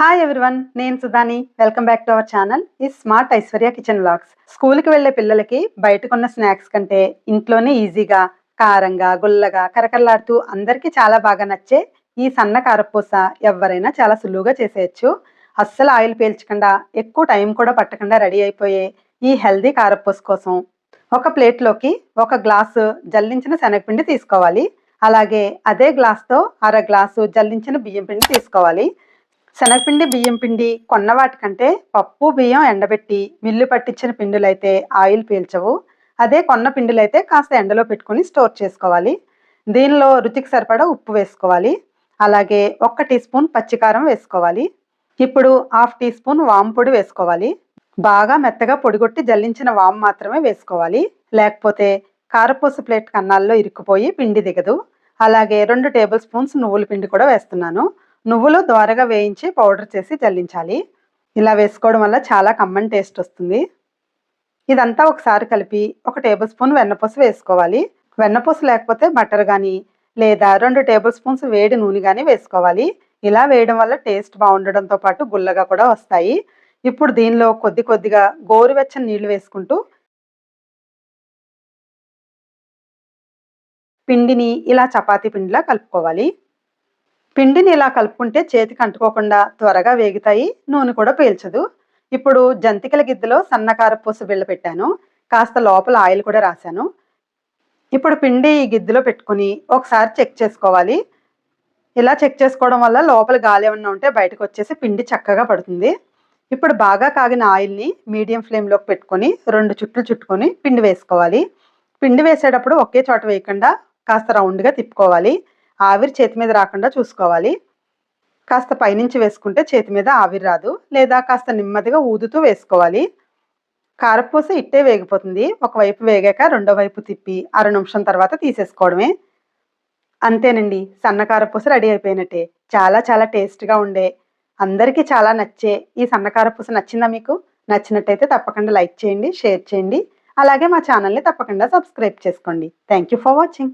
Hi everyone నేను సుధాని. Welcome back to our channel ఈ smart Aishwarya kitchen vlogs స్కూల్కి వెళ్ళే పిల్లలకి బయటకున్న స్నాక్స్ కంటే ఇంట్లోనే ఈజీగా కారంగా గుల్లగా కరకరలాడుతూ అందరికీ చాలా బాగా నచ్చే ఈ సన్న కారపూస ఎవరైనా చాలా సులువుగా చేసేయచ్చు. అస్సలు ఆయిల్ పీల్చకుండా ఎక్కువ టైం కూడా పట్టకుండా రెడీ అయిపోయే ఈ హెల్దీ కారపూస కోసం ఒక ప్లేట్లోకి ఒక గ్లాసు జల్లించిన శనగపిండి తీసుకోవాలి. అలాగే అదే గ్లాస్తో అర గ్లాసు జల్లించిన బియ్యం పిండి తీసుకోవాలి. శనగపిండి బియ్యం పిండి కొన్న వాటికంటే పప్పు బియ్యం ఎండబెట్టి మిల్లు పట్టించిన పిండులైతే ఆయిల్ పీల్చవు. అదే కొన్న పిండిలైతే కాస్త ఎండలో పెట్టుకొని స్టోర్ చేసుకోవాలి. దీనిలో రుచికి సరిపడా ఉప్పు వేసుకోవాలి. అలాగే ఒక్క టీ స్పూన్ పచ్చికారం వేసుకోవాలి. ఇప్పుడు హాఫ్ టీ స్పూన్ వాము పొడి వేసుకోవాలి. బాగా మెత్తగా పొడిగొట్టి జల్లించిన వాము మాత్రమే వేసుకోవాలి. లేకపోతే కారపూస ప్లేట్ కన్నాల్లో ఇరుక్కుపోయి పిండి దిగదు. అలాగే రెండు టేబుల్ స్పూన్స్ నువ్వుల పిండి కూడా వేస్తున్నాను. నువ్వులు ద్వారగా వేయించి పౌడర్ చేసి జల్లించాలి. ఇలా వేసుకోవడం వల్ల చాలా కమ్మని టేస్ట్ వస్తుంది. ఇదంతా ఒకసారి కలిపి ఒక టేబుల్ స్పూన్ వెన్నపూస వేసుకోవాలి. వెన్నపూస లేకపోతే బటర్ కానీ లేదా రెండు టేబుల్ స్పూన్స్ వేడి నూనె కానీ వేసుకోవాలి. ఇలా వేయడం వల్ల టేస్ట్ బాగుండడంతో పాటు గుల్లగా కూడా వస్తాయి. ఇప్పుడు దీనిలో కొద్ది కొద్దిగా గోరువెచ్చని నీళ్ళు వేసుకుంటూ పిండిని ఇలా చపాతీ పిండిలా కలుపుకోవాలి. పిండిని ఇలా కలుపుకుంటే చేతికి అంటుకోకుండా త్వరగా వేగుతాయి నూనె కూడా పీల్చదు. ఇప్పుడు జంతికల గిద్దెలో సన్నకార పూస బిళ్ళ పెట్టాను కాస్త లోపల ఆయిల్ కూడా రాశాను. ఇప్పుడు పిండి ఈ గిద్దెలో పెట్టుకుని ఒకసారి చెక్ చేసుకోవాలి. ఇలా చెక్ చేసుకోవడం వల్ల లోపల గాలి ఏమన్నా ఉంటే బయటకు వచ్చేసి పిండి చక్కగా పడుతుంది. ఇప్పుడు బాగా కాగిన ఆయిల్ని మీడియం ఫ్లేమ్లోకి పెట్టుకొని రెండు చుట్లు చుట్టుకొని పిండి వేసుకోవాలి. పిండి వేసేటప్పుడు ఒకే చోట వేయకుండా కాస్త రౌండ్గా తిప్పుకోవాలి. ఆవిరి చేతి మీద రాకుండా చూసుకోవాలి. కాస్త పైనుంచి వేసుకుంటే చేతి మీద ఆవిరి రాదు. లేదా కాస్త నెమ్మదిగా ఊదుతూ వేసుకోవాలి. కారపూస ఇట్టే వేగిపోతుంది. ఒకవైపు వేగాక రెండో వైపు తిప్పి అర నిమిషం తర్వాత తీసేసుకోవడమే. అంతేనండి. సన్న కారపూస రెడీ అయిపోయినట్టే. చాలా చాలా టేస్ట్గా ఉండే. అందరికీ చాలా నచ్చే ఈ సన్న కారపూస నచ్చిందా మీకు? నచ్చినట్టయితే తప్పకుండా లైక్ చేయండి షేర్ చేయండి. అలాగే మా ఛానల్ని తప్పకుండా సబ్స్క్రైబ్ చేసుకోండి. Thank you for watching.